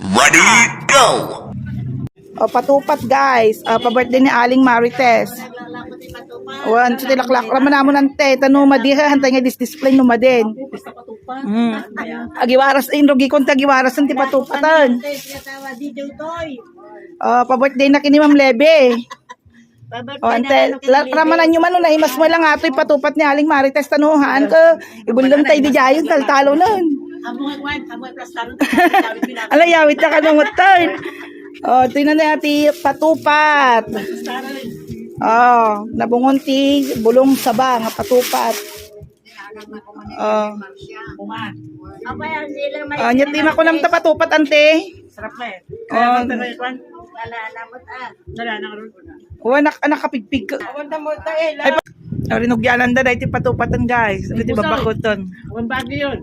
Ready, go! O, patupat guys. O, pa-birthday ni Aling Marites. Wan, sa tilaklak. Raman namon ante. Tano madiha. Hantay nga dis-display no madin. Mm. Agiwaras. Inrogi kong tagiwaras ang tipatupatan. O, pa-birthday na kini Ma'am Lebe. O, ante. la- Ramanan nyo man. no, Nahimas mo lang ato patupat ni Aling Marites. Tanuhan ka. Ibulang tayo di jayon. Taltalo nun. Ala, yawit na ka ng utan. Oh, tingnan na natin patupat. Oh, nabungon ti bulong saba nga patupat. Oh. Oh, nya tima ko nam ta patupat ante. Sarap na eh. Oh, Dala na ron. oh anak anak kapigpig. ka. Ay, pa- Oh, rinugyanan da dahil ti patupatan guys. Ano ti babakoton. Ang bagay yun.